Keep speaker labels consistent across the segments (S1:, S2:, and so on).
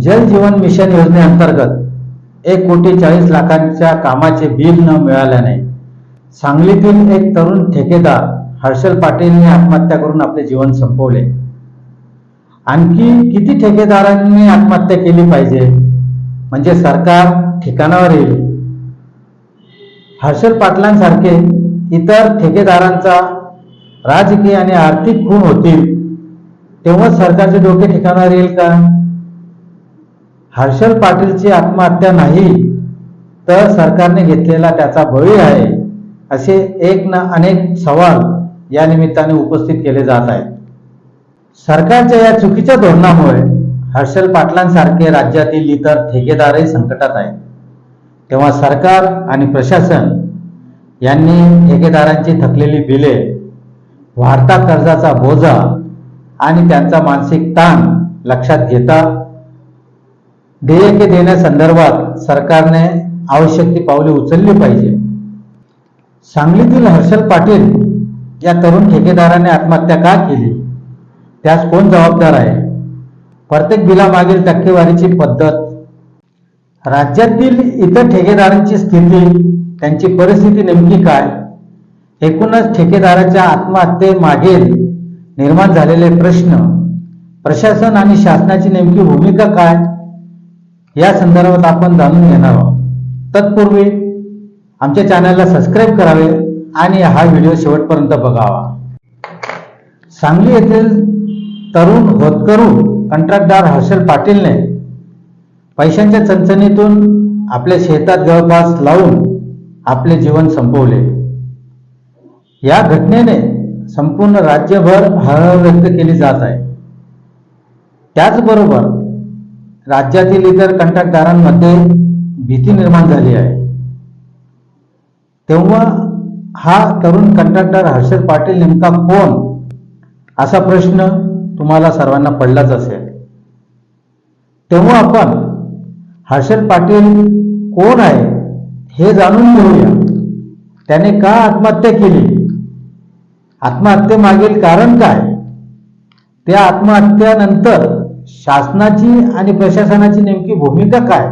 S1: जल जीवन मिशन योजनेअंतर्गत एक कोटी चाळीस लाखांच्या कामाचे बिल न मिळाल्याने सांगलीतील एक तरुण ठेकेदार हर्षल पाटीलने आत्महत्या करून आपले जीवन संपवले. आणखी किती ठेकेदारांनी आत्महत्या केली पाहिजे? म्हणजे सरकार ठिकाणावर येईल. हर्षल पाटलांसारखे इतर ठेकेदारांचा राजकीय आणि आर्थिक खून होतील. तेव्हा सरकारचे डोके ठिकाणावर येईल का? हर्षल पाटीलची आत्महत्या नाही तर सरकारने घेतलेला त्याचा बळी आहे असे एक ना अनेक सवाल या निमित्ताने उपस्थित केले जात आहेत. सरकारच्या या चुकीच्या धोरणामुळे हर्षल पाटलांसारखे राज्यातील इतर ठेकेदारही संकटात आहेत. तेव्हा सरकार आणि प्रशासन यांनी ठेकेदारांची थकलेली बिले वाढता कर्जाचा बोजा आणि त्यांचा मानसिक ताण लक्षात घेता देयके देण्यासंदर्भात सरकारने आवश्यक ती पावले उचलली पाहिजे. सांगलीतील हर्षल पाटील या तरुण ठेकेदाराने आत्महत्या का केली? त्यास कोण जबाबदार आहे? प्रत्येक बिलामागील टक्केवारीची पद्धत? राज्यातील इतर ठेकेदारांची स्थिती त्यांची परिस्थिती नेमकी काय? एकूणच ठेकेदाराच्या आत्महत्येमागील निर्माण झालेले प्रश्न प्रशासन आणि शासनाची नेमकी भूमिका काय? या संदर्भात आपण जाणून घेणार आहोत. तत्पूर्वी आमच्या चॅनलला सबस्क्राईब करावे आणि हा व्हिडिओ शेवटपर्यंत बघावा. सांगली येथील तरुण होतकरू कंत्राटदार हर्षल पाटीलने पैशांच्या चणचणीतून आपल्या शेतात गळपास लावून आपले जीवन संपवले. या घटनेने संपूर्ण राज्यभर हळहळ व्यक्त केली जात आहे. त्याचबरोबर राज्यातील इतर कंत्राटदारांमध्ये भीती निर्माण झाली आहे. तेव्हा हा तरुण कंत्राटदार हर्षद पाटील नेमका कोण? असा प्रश्न तुम्हाला सर्वांना पडलाच असेल. तेव्हा आपण हर्षद पाटील कोण आहे हे जाणून घेऊया. त्याने का आत्महत्या केली? आत्महत्येमागील कारण काय? त्या आत्महत्यानंतर शासनाची आणि प्रशासनाची नेमकी भूमिका काय?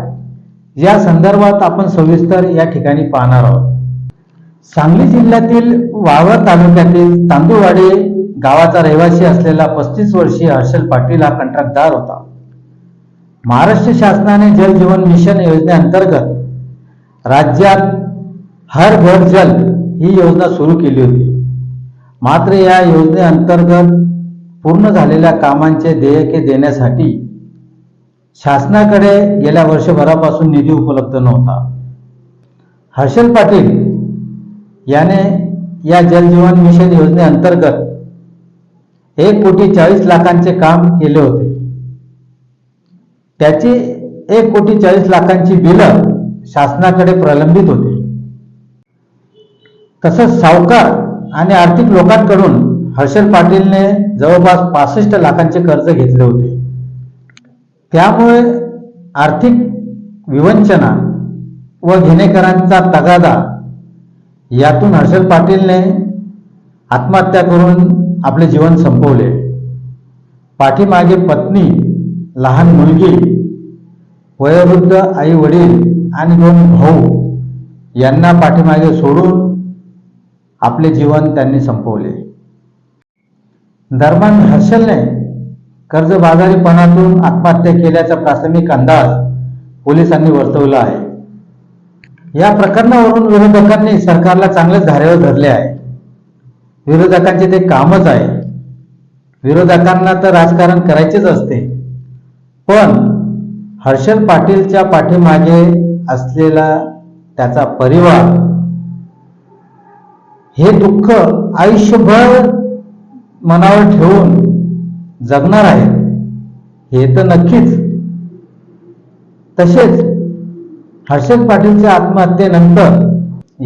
S1: या संदर्भात आपण सविस्तर या ठिकाणी पाहणार आहोत. सांगली जिल्ह्यातील वावर तालुक्यातील तांदूळवाडी गावाचा रहिवासी असलेला पस्तीस वर्षीय हर्षल पाटील हा कंत्राटदार होता. महाराष्ट्र शासनाने जल जीवन मिशन योजनेअंतर्गत राज्यात हर घर जल ही योजना सुरू केली होती. मात्र या योजनेअंतर्गत पूर्ण झालेल्या कामांचे देयके देण्यासाठी शासनाकडे गेल्या वर्षभरापासून निधी उपलब्ध नव्हता. हर्षल पाटील याने या जल जीवन मिशन योजनेअंतर्गत एक कोटी चाळीस लाखांचे काम केले होते. त्याची एक कोटी चाळीस लाखांची बिलं शासनाकडे प्रलंबित होती. तसंच सावकार आणि आर्थिक लोकांकडून हर्षल पाटीलने जवळपास पासष्ट लाखांचे कर्ज घेतले होते. त्यामुळे आर्थिक विवंचना व घेणेकरांचा तगादा यातून हर्षल पाटीलने आत्महत्या करून आपले जीवन संपवले. पाठीमागे पत्नी लहान मुलगी वयोवृद्ध आई वडील आणि दोन भाऊ यांना पाठीमागे सोडून आपले जीवन त्यांनी संपवले. दरम्यान हर्षलने कर्जबाजारीपणातून आत्महत्या केल्याचा प्राथमिक अंदाज पोलिसांनी वर्तवला आहे. या प्रकरणावरून विरोधकांनी सरकारला चांगलेच धारेवर धरले आहे. विरोधकांचे ते कामच आहे. विरोधकांना तर राजकारण करायचेच असते. पण हर्षल पाटीलच्या पाठीमागे असलेला त्याचा परिवार हे दुःख आयुष्यभर मनावर ठेवून जगणार आहे. हे तर नक्कीच. तसेच हर्षद पाटीलच्या आत्महत्येनंतर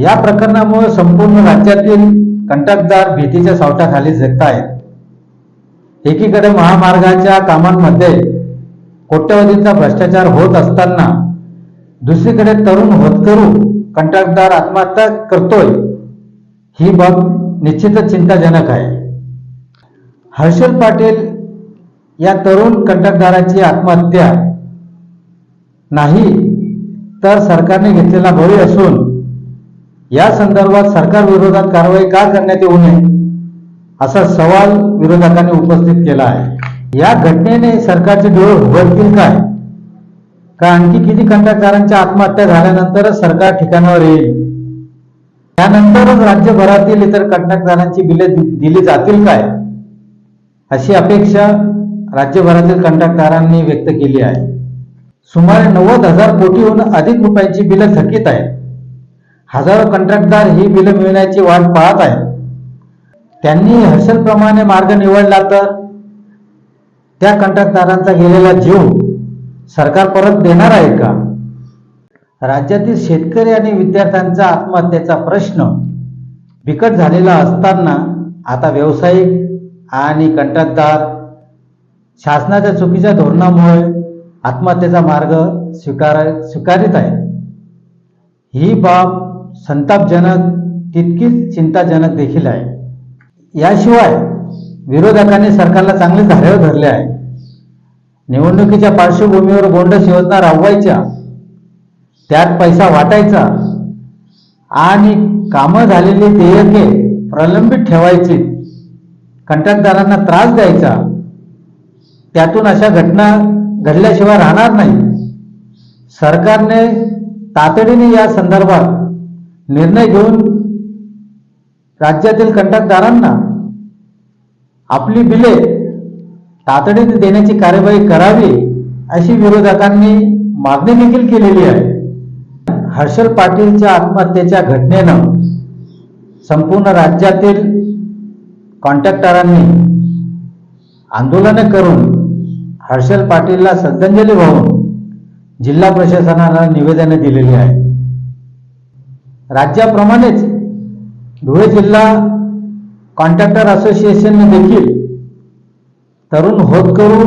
S1: या प्रकरणामुळे संपूर्ण राज्यातील कंटकदार भीतीच्या सावटाखाली जगत आहेत एकीकडे महामार्गाच्या कामांमध्ये कोट्यवधीचा भ्रष्टाचार होत असताना दुसरीकडे तरुण होतकरू कंत्राटदार आत्महत्या करतोय ही बाब निश्चितच चिंताजनक आहे. हर्षल पाटील या तरुण कंत्राटदाराची आत्महत्या नाही तर सरकारने घेतलेला बळी असून या संदर्भात सरकार विरोधात कारवाई का करण्यात येऊ नये असा सवाल विरोधकांनी उपस्थित केला आहे. या घटनेने सरकारचे डोळे उघडतील काय? का आणखी किती कंत्राटदारांच्या आत्महत्या झाल्यानंतरच सरकार ठिकाणावर येईल? त्यानंतरच राज्यभरातील इतर कंत्राटदारांची बिले दि- दिली जातील काय? अशी अपेक्षा राज्यभरातील कंत्राटदारांनी व्यक्त केली आहे. सुमारे नव्वद हजार कोटीहून अधिक रुपयांची बिलं थकीत आहेत. हजारो कंत्राटदार ही बिलं मिळण्याची वाट पाहत आहेत. त्यांनी हर्षलप्रमाणे मार्ग निवडला तर त्या कंत्राटदारांचा गेलेला जीव सरकार परत देणार आहे का? राज्यातील शेतकरी आणि विद्यार्थ्यांचा आत्महत्येचा प्रश्न बिकट झालेला असताना आता व्यावसायिक आणि कंत्राटदार शासनाच्या चुकीच्या धोरणामुळे आत्महत्येचा मार्ग स्वीकार स्वीकारित आहे. ही बाब संतापजनक तितकीच चिंताजनक देखील आहे. याशिवाय विरोधकांनी सरकारला चांगले धारेवर धरले आहे. निवडणुकीच्या पार्श्वभूमीवर बोंडस योजना राबवायच्या त्यात पैसा वाटायचा आणि कामं झालेली देयके प्रलंबित ठेवायची. कंत्राटदारांना त्रास द्यायचा त्यातून अशा घटना घडल्याशिवाय राहणार नाही. सरकारने तातडीने या संदर्भात निर्णय घेऊन राज्यातील कंत्राटदारांना आपली बिले तातडीने देण्याची कार्यवाही करावी अशी विरोधकांनी मागणी देखील केलेली आहे. हर्षल पाटीलच्या आत्महत्येच्या घटनेनं संपूर्ण राज्यातील कॉन्ट्रॅक्टरांनी आंदोलने करून हर्षल पाटीलला श्रद्धांजली वाहून जिल्हा प्रशासनाला निवेदने दिलेली आहे राज्याप्रमाणेच धुळे जिल्हा कॉन्ट्रॅक्टर असोसिएशनने देखील तरुण होतकरू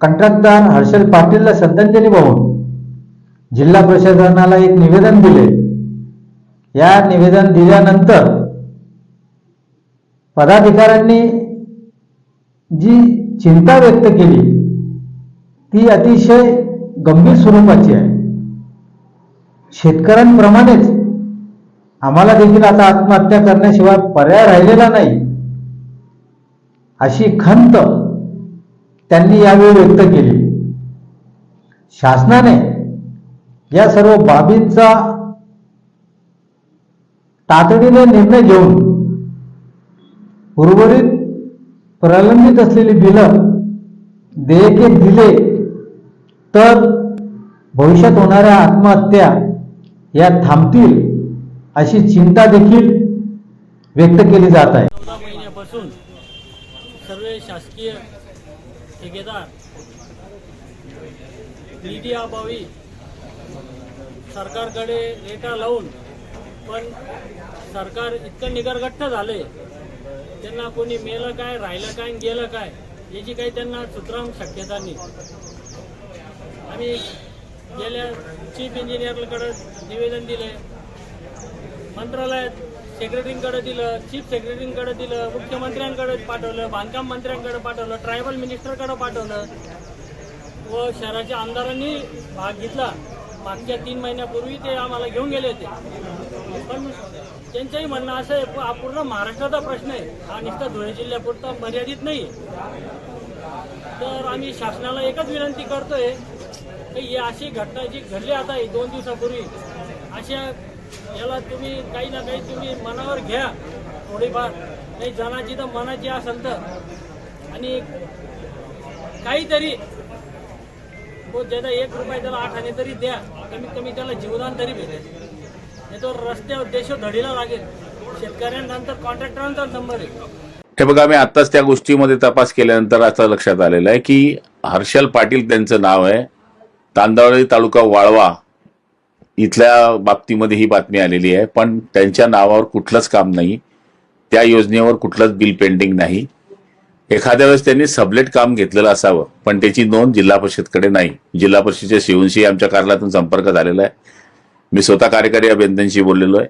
S1: कॉन्ट्रॅक्टर हर्षल पाटीलला श्रद्धांजली वाहून जिल्हा प्रशासनाला एक निवेदन दिले. या निवेदन दिल्यानंतर पदाधिकाऱ्यांनी जी चिंता व्यक्त केली ती अतिशय गंभीर स्वरूपाची आहे. शेतकऱ्यांप्रमाणेच आम्हाला देखील आता आत्महत्या करण्याशिवाय पर्याय राहिलेला नाही अशी खंत त्यांनी यावेळी व्यक्त केली. शासनाने या सर्व बाबींचा तातडीने निर्णय घेऊन उर्वरित प्रलंबित असलेली बिलं देयके दिले तर भविष्यात होणाऱ्या आत्महत्या या थांबतील अशी चिंता देखील व्यक्त केली जात आहे.
S2: चौदा महिन्यापासून सर्व शासकीय ठेकेदार निधी अभावी सरकारकडे रेटा लावून पण सरकार इतकं निगरगट्ट झाले त्यांना कोणी मेलं काय राहिलं काय आणि गेलं काय याची काही त्यांना सुतराम शक्यता नाही. आम्ही गेल्या चीफ इंजिनियरकडे निवेदन दिले मंत्रालयात सेक्रेटरींकडे दिलं चीफ सेक्रेटरींकडे दिलं मुख्यमंत्र्यांकडे पाठवलं बांधकाम मंत्र्यांकडे पाठवलं ट्रायबल मिनिस्टरकडे पाठवलं. व शहराच्या आमदारांनी भाग घेतला. मागच्या तीन महिन्यापूर्वी ते आम्हाला घेऊन गेले होते. पण त्यांचंही म्हणणं असं आहे हा पूर्ण महाराष्ट्राचा प्रश्न आहे. हा नुसता धुळे जिल्ह्यापुरता मर्यादित नाही. तर आम्ही शासनाला एकच विनंती करतोय की ही अशी घटना जी घडली आता ही दोन दिवसापूर्वी अशा याला तुम्ही काही ना काही तुम्ही मनावर घ्या थोडीफार. नाही जनाची तर मनाची असेल तर. आणि काहीतरी हो ज्याचा एक रुपये त्याला आठ आणे तरी द्या. कमीत कमी त्याला जीवदान तरी भेटेल. नाही तो रस्त्यावर देश धडीला लागेल. शेतकऱ्यांनंतर कॉन्ट्रॅक्टरांचा नंबर आहे.
S3: हे बघा मी आत्ताच त्या गोष्टीमध्ये तपास केल्यानंतर आता लक्षात आलेलं आहे की हर्षल पाटील त्यांचं नाव आहे. तांदळी तालुका वाळवा इथल्या बाबतीमध्ये ही बातमी आलेली आहे. पण त्यांच्या नावावर कुठलंच काम नाही. त्या योजनेवर कुठलंच बिल पेंडिंग नाही. एखाद्या वेळेस त्यांनी सबलेट काम घेतलेलं असावं पण त्याची नोंद जिल्हा परिषदकडे नाही. जिल्हा परिषदेच्या शिवूनशी आमच्या कार्यालयातून संपर्क झालेला आहे. मी स्वतः कार्यकारी अभियंत्यांशी बोललेलो आहे.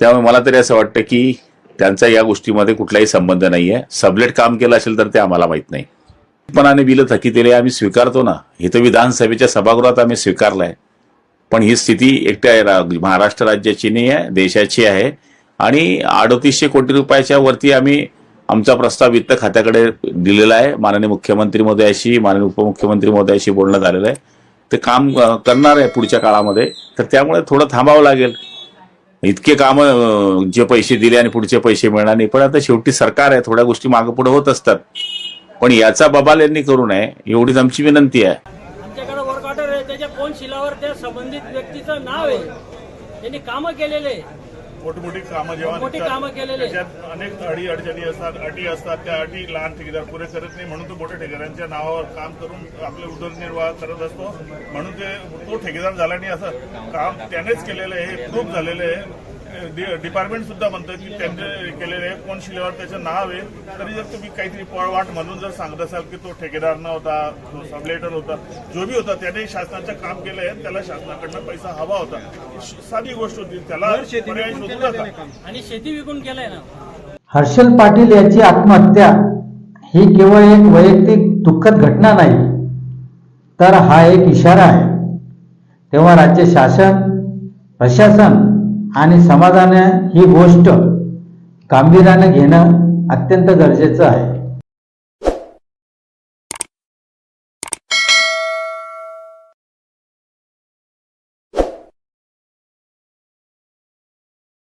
S3: त्यामुळे मला तरी असं वाटतं की त्यांचा या गोष्टीमध्ये कुठलाही संबंध नाही आहे. सबलेट काम केलं असेल तर ते आम्हाला माहीत नाही. पण आणि बिलं थकीतेले आम्ही स्वीकारतो ना. हे तर विधानसभेच्या सभागृहात आम्ही स्वीकारलंय. पण ही स्थिती एकट्या रा- महाराष्ट्र राज्याची नाही आहे देशाची आहे. आणि अडतीसशे कोटी रुपयाच्या वरती आम्ही आमचा प्रस्ताव वित्त खात्याकडे दिलेला आहे. माननीय मुख्यमंत्री महोदयाशी माननीय उपमुख्यमंत्री महोदयाशी बोलणं झालेलं आहे. ते काम करणार आहे पुढच्या काळामध्ये. तर त्यामुळे थोडं थांबावं लागेल. इतके काम जे पैसे दिले आणि पुढचे पैसे मिळणार नाही. पण आता शेवटी सरकार आहे थोड्या गोष्टी मागे पुढे होत असतात. पण याचा बबाल यांनी करू नये एवढीच आमची विनंती आहे.
S2: आमच्याकडे वर्क ऑर्डर आहे. त्याच्या फोन शिलावर त्या संबंधित व्यक्तीचं नाव आहे. त्यांनी कामं केलेले आहे.
S4: मोठी कामं जेव्हा
S2: मोठी
S4: निघतात. त्याच्यात अनेक अडी अडचणी असतात अटी असतात त्या अटी लहान ठेकेदार पुरे करत नाही म्हणून तो मोठ्या ठेकेदारांच्या नावावर काम करून आपले उदरनिर्वाह करत असतो म्हणून ते तो ठेकेदार झाला नाही असं काम त्यानेच केलेलं आहे हे प्रूफ झालेलं आहे डिपार्टमेंट सुद्धा म्हणतं की त्यांचे केलेले कोण शिलेवर त्याचं नाव आहे. तरी जर तुम्ही काहीतरी पळवाट म्हणून जर सांगत असाल की तो ठेकेदार नव्हता तो सबलेटर होता जो बी होता त्याने शासनाचं काम केलं आहे त्याला शासनाकडनं पैसा हवा होता. साधी गोष्ट होती. त्याला पर्याय
S2: आणि शेती विकून केलंय ना.
S1: हर्षल पाटील याची आत्महत्या ही केवळ एक वैयक्तिक दुःखद घटना नाही तर हा एक इशारा आहे. तेव्हा राज्य शासन प्रशासन आणि समाजाने ही गोष्ट गांभीर्याने घेणं अत्यंत गरजेचं आहे.